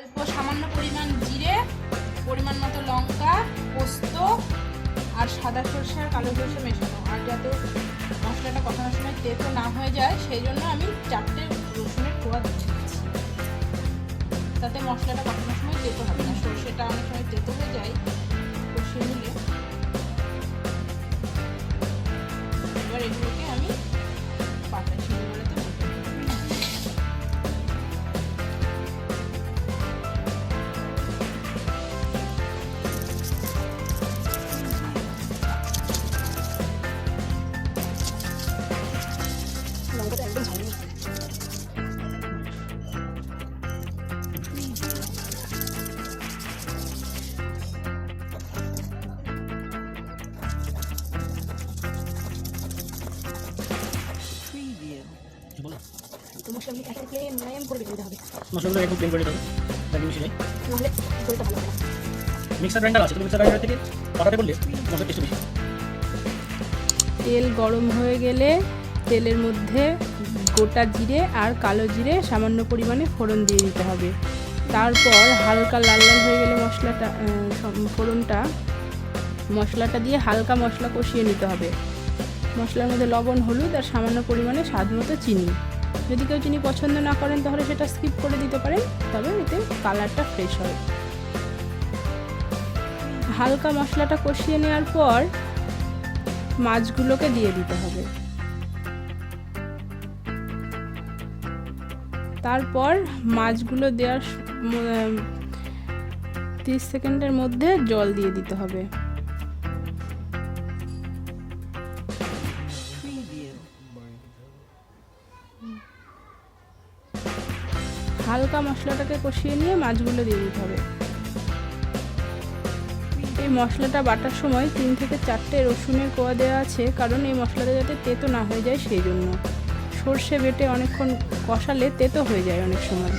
অল্প সামান্য পরিমাণ জিরে, পরিমাণ মতো লঙ্কা, পোস্ত আর সাদা সর্ষে আর কালো সরষে মেশানো আর যাতে মশলাটা কথানোর সময় তেতো না হয়ে যায়, সেই জন্য আমি চারটে রসুনের খোয়া দিচ্ছি। তাতে মশলাটা কখনো সময় তেতো হবে না। সর্ষেটা অনেক সময় তেতো হয়ে যায়। বলো তো মশলা আমি একটা মোলায়েম করে দিতে হবে। মশলাগুলো একটু প্লেন করে নিতে হবে। তাহলে মিশিয়ে নেই নাহলে ঝোলটা ভালো হবে মিক্সার গ্রাইন্ডার আছে মিক্সার গ্রাইন্ডার থেকে পাটাতে করলে মশলা টেস্ট বেশি তেল গরম হয়ে গেলে তেলের মধ্যে গোটা জিরে আর কালো জিরে সামান্য পরিমাণে ফোড়ন দিয়ে দিতে হবে। তারপর হালকা লাল লাল হয়ে গেলে মশলাটা ফোড়নটা মশলাটা দিয়ে হালকা মশলা কষিয়ে নিতে হবে। মশলার মধ্যে লবণ, হলুদ আর সামান্য পরিমাণে স্বাদ মতো চিনি। যদি কেউ চিনি পছন্দ না করেন, তাহলে সেটা স্কিপ করে দিতে পারেন, তবে এতে কালারটা ফ্রেশ হয়। হালকা মশলাটা কষিয়ে নেওয়ার পর মাছগুলোকে দিয়ে দিতে হবে। তারপর মাছগুলো দেওয়ার তিরিশ সেকেন্ডের মধ্যে জল দিয়ে দিতে হবে। হালকা মশলাটাকে কষিয়ে নিয়ে মাছগুলো দিয়ে দিতে হবে। এই মশলাটা বাটার সময় তিন থেকে চারটে রসুনের কোয়া দেওয়া আছে, কারণ এই মশলাটা যাতে তেতো না হয়ে যায় সেই জন্য। সর্ষে বেটে অনেকক্ষণ কষালে তেতো হয়ে যায় অনেক সময়।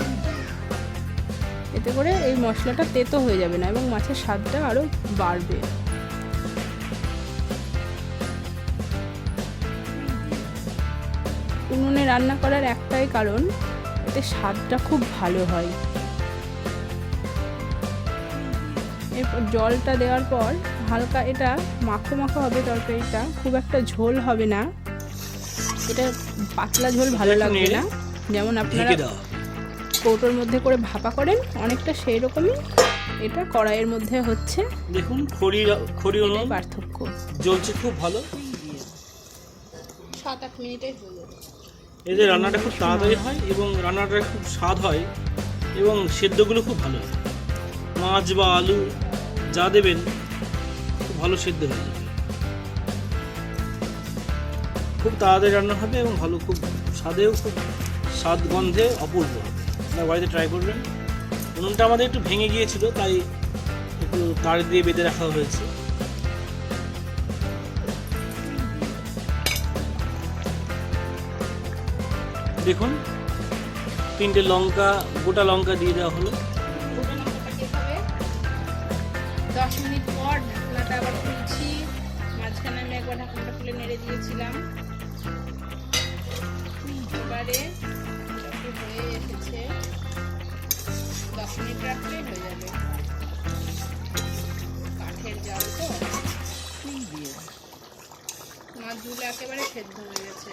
এতে করে এই মশলাটা তেতো হয়ে যাবে না এবং মাছের স্বাদটা আরও বাড়বে। উনুনে রান্না করার একটাই কারণ এতে স্বাদটা খুব ভালো হয়। এরপর জলটা দেওয়ার পর হালকা এটা মাখো মাখো হবে তরকারিটা খুব একটা ঝোল হবে না। এটা পাতলা ঝোল ভালো লাগবে না। যেমন আপনারা কৌটোর মধ্যে করে ভাপা করেন অনেকটা সেই রকমই এটা কড়াইয়ের মধ্যে হচ্ছে। দেখুন খড়ি খড়ি এটাই পার্থক্য। জ্বলছে খুব ভালো। সাত আট মিনিটে হয়ে যাবে এদের রান্নাটা খুব তাড়াতাড়ি হয় এবং রান্নাটা খুব স্বাদ হয় এবং সেদ্ধগুলো খুব ভালো মাছ বা আলু যা দেবেন, খুব ভালো সেদ্ধ হয়ে যাবে। খুব তাড়াতাড়ি রান্না হবে এবং ভালো, খুব স্বাদেও খুব স্বাদ গন্ধে অপূর্ব আপনার বাড়িতে ট্রাই করবেন। উনুনটা আমাদের একটু ভেঙে গিয়েছিল, তাই একটু তার দিয়ে বেঁধে রাখা হয়েছে। দেখুন তিনটে লঙ্কা গোটা লঙ্কা দিয়ে দেওয়া হলো। দিয়ে দশ মিনিট পর ঢাকনাটা আবার খুলছি। মাঝখানে আমি একবার ঢাকনাটা খুলে নেড়ে দিয়েছিলাম। এবারে হয়ে এসেছে দশ মিনিট হয়ে যাবে। কাঠের জাল তো? মাছগুলো একেবারে সেদ্ধ হয়ে গেছে।